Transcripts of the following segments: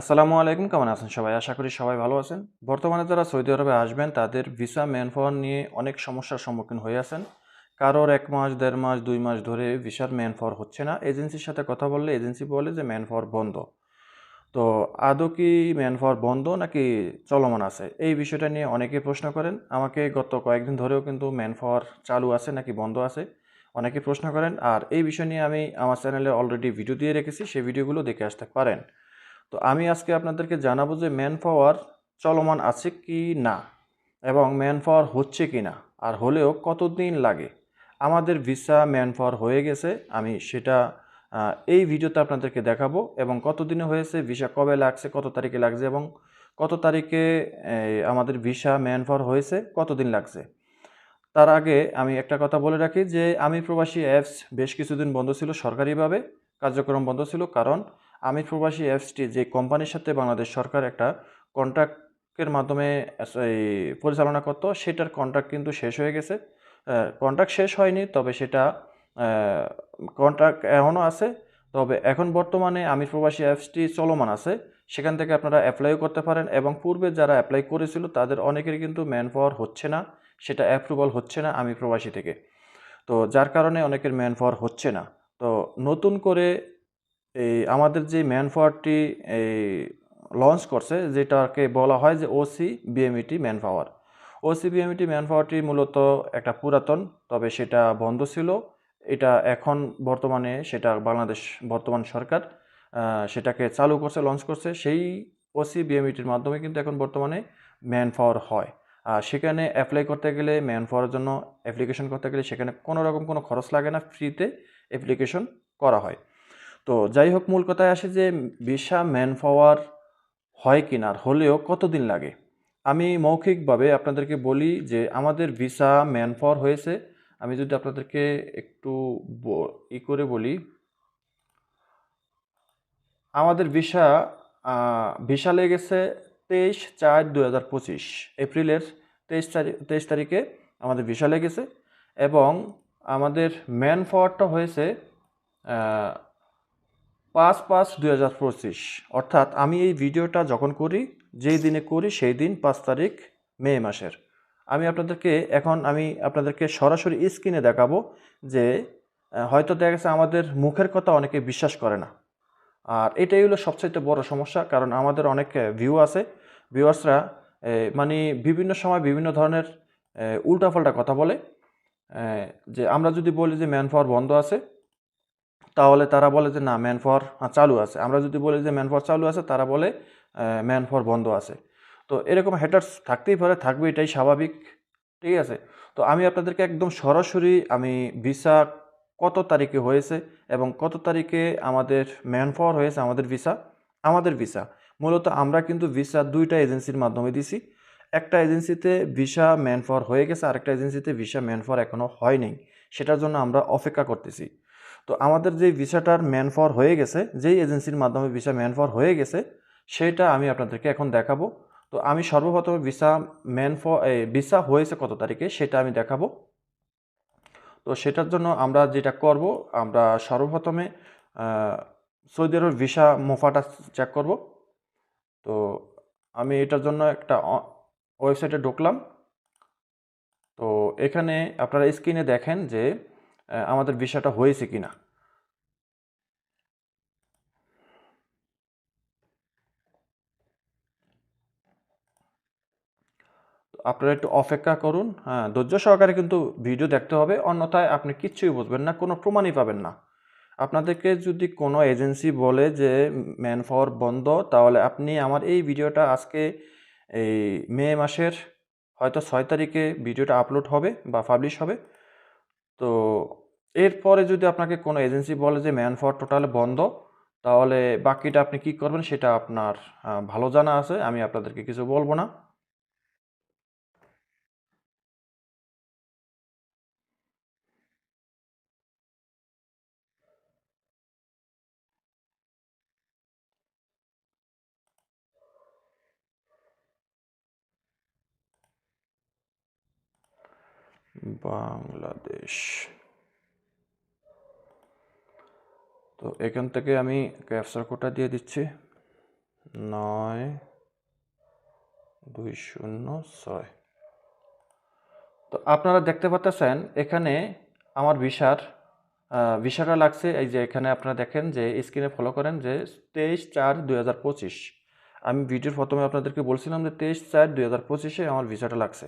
আসসালামু আলাইকুম, কেমন আছেন সবাই? আশা করি সবাই ভালো আছেন। বর্তমানে যারা সৌদি আরবে আসবেন, তাদের ভিসা ম্যান পাওয়ার নিয়ে অনেক সমস্যার সম্মুখীন হয়ে আছেন। কারোর এক মাস, দেড় মাস, দুই মাস ধরে ভিসার ম্যান পাওয়ার হচ্ছে না। এজেন্সির সাথে কথা বললে এজেন্সি বলে যে ম্যান পাওয়ার বন্ধ। তো আদৌ কি ম্যান পাওয়ার বন্ধ নাকি চলমান আছে? এই বিষয়টা নিয়ে অনেকে প্রশ্ন করেন। আমাকে গত কয়েকদিন ধরেও কিন্তু ম্যান পাওয়ার চালু আছে নাকি বন্ধ আছে অনেকে প্রশ্ন করেন। আর এই বিষয় নিয়ে আমি আমার চ্যানেলে অলরেডি ভিডিও দিয়ে রেখেছি। সেই ভিডিওগুলো দেখে আসতে পারেন। তো আমি আজকে আপনাদেরকে জানাব যে ম্যান পাওয়ার চলমান আছে কি না এবং ম্যান পাওয়ার হচ্ছে কি না, আর হলেও কতদিন লাগে? আমাদের ভিসা ম্যান পাওয়ার হয়ে গেছে, আমি সেটা এই ভিডিওতে আপনাদেরকে দেখাবো এবং কতদিনে হয়েছে ভিসা কবে লাগছে, কত তারিখে লাগছে এবং কত তারিখে আমাদের ভিসা ম্যান পাওয়ার হয়েছে, কতদিন লাগছে? তার আগে আমি একটা কথা বলে রাখি যে আমি প্রবাসী অ্যাপস বেশ কিছুদিন বন্ধ ছিল সরকারিভাবে, কার্যক্রম বন্ধ ছিল কারণ আমি প্রবাসী অ্যাপসটি যে কোম্পানির সাথে বাংলাদেশ সরকার একটা কন্ট্রাক্টের মাধ্যমে পরিচালনা করত, সেটার কন্ট্রাক্ট কিন্তু শেষ হয়ে গেছে। কন্ট্রাক্ট শেষ হয়নি, তবে সেটা কন্ট্রাক্ট এখনও আছে। তবে এখন বর্তমানে আমি প্রবাসী অ্যাপসটি চলমান আছে। সেখান থেকে আপনারা অ্যাপ্লাইও করতে পারেন এবং পূর্বে যারা অ্যাপ্লাই করেছিল, তাদের অনেকেরই কিন্তু ম্যান পাওয়ার হচ্ছে না। সেটা অ্যাপ্রুভাল হচ্ছে না আমি প্রবাসী থেকে। তো যার কারণে অনেকের ম্যান পাওয়ার হচ্ছে না। তো নতুন করে এই আমাদের যে ম্যান পাওয়ারটি, এই লঞ্চ করছে, যেটাকে বলা হয় যে OC BMET man power. OC BMET man পাওয়ারটি মূলত একটা পুরাতন, তবে সেটা বন্ধ ছিল। এটা এখন বর্তমানে সেটা বাংলাদেশ বর্তমান সরকার সেটাকে চালু করছে লঞ্চ করছে। সেই ওসি বিএমইটির মাধ্যমে কিন্তু এখন বর্তমানে ম্যান পাওয়ার হয়। আর সেখানে অ্যাপ্লাই করতে গেলে, ম্যান পাওয়ারের জন্য অ্যাপ্লিকেশন করতে গেলে সেখানে কোনো রকম কোনো খরচ লাগে না ফ্রিতে অ্যাপ্লিকেশন করা হয়। তো যাই হোক, মূল কথায় আসে যে ভিসা ম্যান পাওয়ার হয় কিনা আর হলেও কতদিন লাগে? আমি মৌখিকভাবে আপনাদেরকে বলি যে আমাদের ভিসা ম্যান পাওয়ার হয়েছে। আমি যদি আপনাদেরকে একটু ই করে বলি, আমাদের ভিসা ভিসা লেগেছে তেইশ চার দু হাজার পঁচিশ, এপ্রিলের তেইশ তারিখ তেইশ তারিখে আমাদের ভিসা লেগেছে। এবং আমাদের ম্যান পাওয়ারটা হয়েছে পাঁচ পাঁচ দুই হাজার পঁচিশ। অর্থাৎ আমি এই ভিডিওটা যখন করি, যেই দিনে করি, সেই দিন পাঁচ তারিখ মে মাসের। আমি আপনাদেরকে এখন আমি আপনাদেরকে সরাসরি স্ক্রিনে দেখাবো যে হয়তো দেখা গেছে আমাদের মুখের কথা অনেকে বিশ্বাস করে না। আর এটাই হলো সবচাইতে বড় সমস্যা, কারণ আমাদের অনেক ভিউ আছে। ভিউয়ার্সরা মানে বিভিন্ন সময় বিভিন্ন ধরনের উল্টাপাল্টা কথা বলে। যে আমরা যদি বলি যে ম্যান পাওয়ার বন্ধ আছে তাহলে তারা বলে যে, না ম্যান পাওয়ার চালু আছে। আমরা যদি বলি যে ম্যান পাওয়ার চালু আছে, তারা বলে ম্যান পাওয়ার বন্ধ আছে। তো এরকম হেটার্স থাকতেই পারে, থাকবে, এটাই স্বাভাবিক। ঠিক আছে? তো আমি আপনাদেরকে একদম সরাসরি, আমি ভিসা কত তারিখে হয়েছে এবং কত তারিখে আমাদের ম্যান পাওয়ার হয়েছে, আমাদের ভিসা? আমাদের ভিসা। মূলত আমরা কিন্তু ভিসা দুইটা এজেন্সির মাধ্যমে দিছি। একটা এজেন্সিতে ভিসা ম্যান পাওয়ার হয়ে গেছে, আরেকটা এজেন্সিতে ভিসা ম্যান পাওয়ার এখনও হয়নি সেটার জন্য আমরা অপেক্ষা করতেছি। তো আমাদের যে ভিসাটার ম্যান পাওয়ার হয়ে গেছে, যেই এজেন্সির মাধ্যমে ভিসা ম্যান পাওয়ার হয়ে গেছে, সেটা আমি আপনাদেরকে এখন দেখাবো। তো আমি সর্বপ্রথম ভিসা ম্যান ফর ভিসা হয়েছে কত তারিখে সেটা আমি দেখাবো। তো সেটার জন্য আমরা যেটা করব, আমরা সর্বপ্রথমে সৌদি আরবের ভিসা মোফাটা চেক করব। তো আমি এটার জন্য একটা ওয়েবসাইটে ঢুকলাম। তো এখানে আপনারা স্ক্রিনে দেখেন যে আমাদের ভিসাটা হয়েছে কিনা? তো আপনারা একটু অপেক্ষা করুন। হ্যাঁ ধৈর্য সহকারে কিন্তু ভিডিও দেখতে হবে, অন্যথায় আপনি কিচ্ছুই বুঝবেন না, কোনো প্রমাণই পাবেন না। আপনাদেরকে যদি কোনো এজেন্সি বলে যে, ম্যান পাওয়ার বন্ধ তাহলে আপনি আমার এই ভিডিওটা আজকে এই মে মাসের হয়তো ছয় তারিখে ভিডিওটা আপলোড হবে বা পাবলিশ হবে। তো এরপরে যদি আপনাকে কোনো এজেন্সি বলে যে ম্যান পাওয়ার টোটাল বন্ধ, তাহলে বাকিটা আপনি কি করবেন সেটা আপনার ভালো জানা আছে, আমি আপনাদেরকে কিছু বলব না। বাংলাদেশ। তো এখান থেকে আমি ক্যাপচার কোডটা দিয়ে দিচ্ছি। নয়, দুই শূন্য ছয়। তো আপনারা দেখতে পাচ্ছেন এখানে আমার ভিসার ভিসাটা লাগছে এই যে এখানে আপনারা দেখেন যে স্ক্রিনে ফলো করেন যে তেইশ চার দুই হাজার পঁচিশ। আমি ভিডিওর প্রথমে আপনাদেরকে বলছিলাম যে তেইশ চার দুই হাজার পঁচিশে আমার ভিসাটা লাগছে।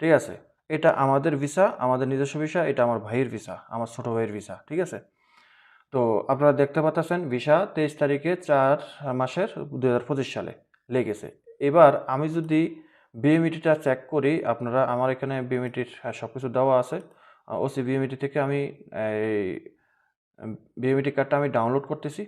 ঠিক আছে? এটা আমাদের ভিসা, আমাদের নিজস্ব ভিসা, এটা আমার ভাইয়ের ভিসা, আমার ছোট ভাইয়ের ভিসা। ঠিক আছে? তো আপনারা দেখতে পাচ্ছেন ভিসা তেইশ তারিখে চার মাসের দুই হাজার পঁচিশ সালে লেগেছে। এবার আমি যদি বিএমইটিটা চেক করি, আপনারা আমার এখানে বিএমইটির সব কিছু দেওয়া আছে। ওসি বিএমইটি থেকে আমি, এই, বিএমইটি কার্ডটা আমি ডাউনলোড করতেছি।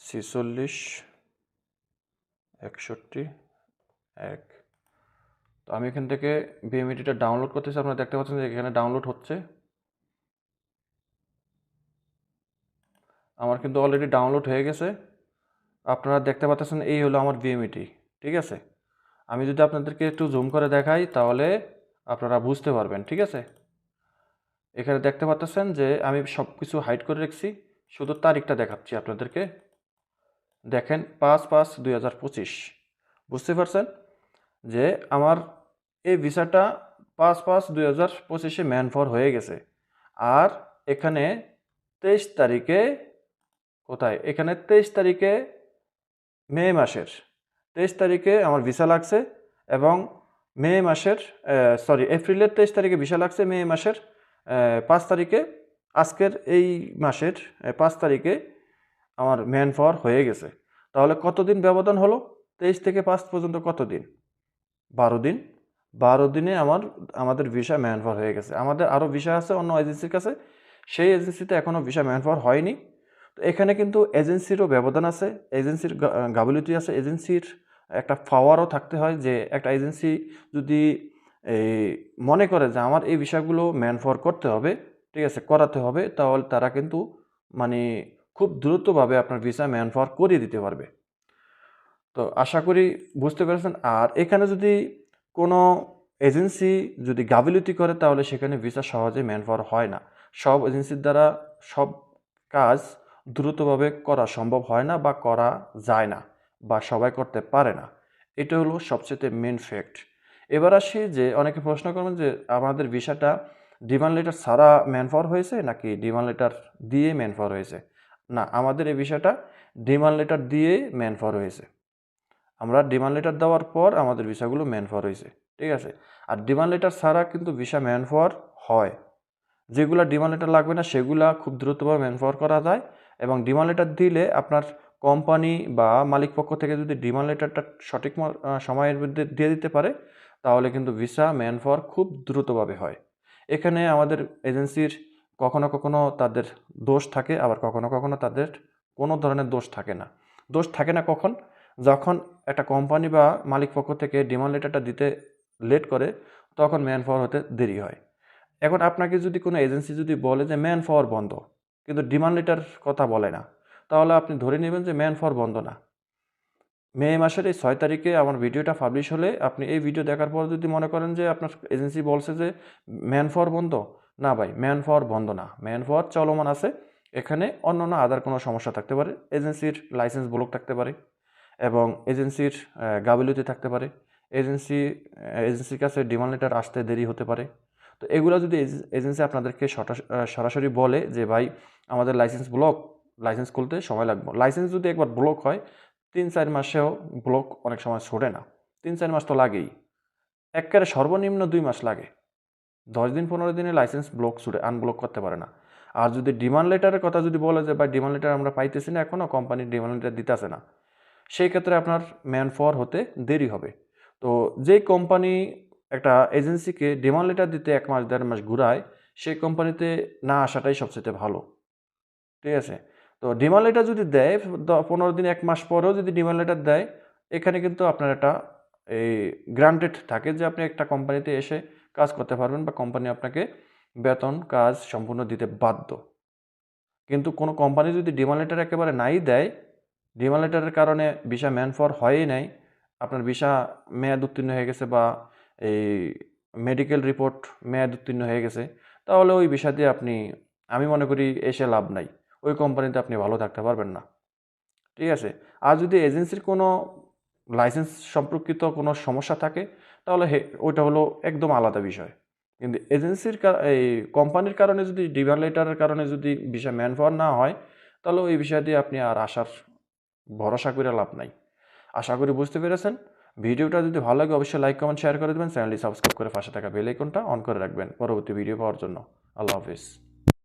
ছেচল্লিশ একষট্টি, এক। তো আমি এখান থেকে বিএমইটিটা ডাউনলোড করতেছি। আপনারা দেখতে পাচ্ছেন যে এখানে ডাউনলোড হচ্ছে। আমার কিন্তু অলরেডি ডাউনলোড হয়ে গেছে। আপনারা দেখতে পাচ্ছেন এই হলো আমার বিএমইটি ঠিক আছে? আমি যদি আপনাদেরকে একটু জুম করে দেখাই, তাহলে আপনারা বুঝতে পারবেন, ঠিক আছে? এখানে দেখতে পাচ্ছেন যে আমি সব কিছু হাইড করে রেখেছি। শুধু তারিখটা দেখাচ্ছি আপনাদেরকে। দেখেন পাঁচ পাঁচ দুই হাজার পঁচিশ। বুঝতে পারছেন? যে আমার এই ভিসাটা পাঁচ পাঁচ দুই হাজার পঁচিশে ম্যান ফর হয়ে গেছে। আর এখানে তেইশ তারিখে কোথায়? এখানে তেইশ তারিখে মে মাসের। তেইশ তারিখে আমার ভিসা লাগছে এবং মে মাসের সরি, এপ্রিলের তেইশ তারিখে ভিসা লাগছে, মে মাসের পাঁচ তারিখে। আজকের এই মাসের পাঁচ তারিখে আমার ম্যান পাওয়ার হয়ে গেছে। তাহলে কতদিন ব্যবধান হলো? তেইশ থেকে পাঁচ পর্যন্ত কত দিন বারো দিন। বারো দিনে আমার, আমাদের ভিসা ম্যান ফর হয়ে গেছে। আমাদের আরও ভিসা আছে অন্য এজেন্সির কাছে। সেই এজেন্সিতে এখনও ভিসা ম্যান ফর হয়নি। তো এখানে কিন্তু এজেন্সিরও ব্যবধান আছে, এজেন্সির গাবিলিটি আছে। এজেন্সির একটা পাওয়ারও থাকতে হয় যে একটা এজেন্সি যদি এই মনে করে যে আমার এই বিষয়গুলো ম্যান ফর করতে হবে, ঠিক আছে, করাতে হবে, তাহলে তারা কিন্তু মানে খুব দ্রুতভাবে আপনার ভিসা ম্যান করিয়ে দিতে পারবে। তো আশা করি বুঝতে পেরেছেন। আর এখানে যদি কোনো এজেন্সি যদি গাফিলতি করে, তাহলে সেখানে ভিসা সহজে ম্যান হয় না। সব এজেন্সির দ্বারা সব কাজ দ্রুতভাবে করা সম্ভব হয় না বা করা যায় না বা সবাই করতে পারে না। এটা হলো সবচেয়ে মেন ফ্যাক্ট এবার আসি যে, অনেকে প্রশ্ন করবেন যে, আমাদের ভিসাটা ডিমান্ড লেটার ছাড়া ম্যান হয়েছে নাকি ডিমান্ড লেটার দিয়ে ম্যান হয়েছে? না, আমাদের এই বিষয়টা ডিমান্ড লেটার দিয়ে ম্যান ফর হয়েছে। আমরা ডিমান্ড লেটার দেওয়ার পর আমাদের ভিসাগুলো ম্যান ফর হয়েছে, ঠিক আছে? আর ডিমান্ড লেটার ছাড়া কিন্তু ভিসা ম্যান ফর হয়। যেগুলো ডিমান্ড লেটার লাগবে না, সেগুলা খুব দ্রুতভাবে ম্যান ফর করা যায় এবং ডিমান্ড লেটার দিলে আপনার কোম্পানি বা মালিক পক্ষ থেকে যদি ডিমান্ড লেটারটা সঠিক সময়ের মধ্যে দিয়ে দিতে পারে, তাহলে কিন্তু ভিসা ম্যান ফর খুব দ্রুতভাবে হয়। এখানে আমাদের এজেন্সির কখনো কখনো তাদের দোষ থাকে, আবার কখনো কখনো তাদের কোনো ধরনের দোষ থাকে না। দোষ থাকে না কখন? যখন একটা কোম্পানি বা মালিক পক্ষ থেকে ডিমান্ড লেটারটা দিতে লেট করে, তখন ম্যান পাওয়ার হতে দেরি হয়। এখন আপনাকে যদি কোনো এজেন্সি যদি বলে যে ম্যান পাওয়ার বন্ধ, কিন্তু ডিমান্ড লেটার কথা বলে না, তাহলে আপনি ধরে নেবেন যে ম্যান পাওয়ার বন্ধ না। মে মাসের এই ছয় তারিখে আমার ভিডিওটা পাবলিশ হলে আপনি এই ভিডিও দেখার পর যদি মনে করেন যে আপনার এজেন্সি বলছে যে ম্যান পাওয়ার বন্ধ না ভাই, ম্যান পাওয়ার বন্ধ না। ম্যান পাওয়ার চলমান আছে। এখানে অন্য অন্য আদার কোনো সমস্যা থাকতে পারে। এজেন্সির লাইসেন্স ব্লক থাকতে পারে এবং এজেন্সির গাবিলিতে থাকতে পারে। এজেন্সি এজেন্সির কাছে ডিমান্ড লেটার আসতে দেরি হতে পারে। তো এগুলো যদি এজে- এজেন্সি আপনাদেরকে সরাসরি বলে যে, ভাই, আমাদের লাইসেন্স ব্লক লাইসেন্স খুলতে সময় লাগবে। লাইসেন্স যদি একবার ব্লক হয়, তিন চার মাসেও ব্লক অনেক সময় ছোটে না। তিন চার মাস তো লাগেই। একেবারে সর্বনিম্ন দুই মাস লাগে। দশ দিন, পনেরো দিনে লাইসেন্স ব্লক ছুটে আনব্লক করতে পারে না। আর যদি ডিমান্ড লেটারের কথা যদি বলে যে বা ডিমান্ড লেটার আমরা পাইতেছি না এখনও কোম্পানি ডিমান্ড লেটার দিতেছে না। সেই ক্ষেত্রে আপনার ম্যান ফর হতে দেরি হবে। তো যেই কোম্পানি একটা এজেন্সিকে ডিমান্ড লেটার দিতে এক মাস, দেড় মাস ঘুরায়, সেই কোম্পানিতে না আসাটাই সবচেয়ে ভালো। ঠিক আছে? তো ডিমান্ড লেটার যদি দেয় পনেরো দিন, এক মাস পরেও যদি ডিমান্ড লেটার দেয়, এখানে কিন্তু আপনার একটা এই গ্রান্টেড থাকে যে আপনি একটা কোম্পানিতে এসে কাজ করতে পারবেন বা কোম্পানি আপনাকে বেতন, কাজ সম্পূর্ণ দিতে বাধ্য। কিন্তু কোনো কোম্পানি যদি ডিমান্ড লেটার একেবারে নাই দেয় ডিমান্ড লেটারের কারণে ভিসা ম্যান ফর হয়ই নাই, আপনার ভিসা মেয়াদ উত্তীর্ণ হয়ে গেছে বা এই মেডিকেল রিপোর্ট মেয়াদ উত্তীর্ণ হয়ে গেছে, তাহলে ওই বিষয় দিয়ে আপনি, আমি মনে করি এসে লাভ নাই। ওই কোম্পানিতে আপনি ভালো থাকতে পারবেন না। ঠিক আছে? আর যদি এজেন্সির কোনো লাইসেন্স সম্পর্কিত কোনো সমস্যা থাকে তাহলে হে, ওইটা হলো একদম আলাদা বিষয়। কিন্তু এজেন্সির এই কোম্পানির কারণে যদি ডিমান্ড লেটারের কারণে যদি বিষয় ম্যান পাওয়ার না হয়, তাহলে ওই বিষয় দিয়ে আপনি আর আসার ভরসা করে লাভ নাই। আশা করি বুঝতে পেরেছেন। ভিডিওটা যদি ভালো লাগে, অবশ্যই লাইক, কমেন্ট শেয়ার করে দেবেন। চ্যানেলটি সাবস্ক্রাইব করে পাশে থাকা বেল আইকনটা অন করে রাখবেন। পরবর্তী ভিডিও পাওয়ার জন্য। আল্লাহ হাফিজ।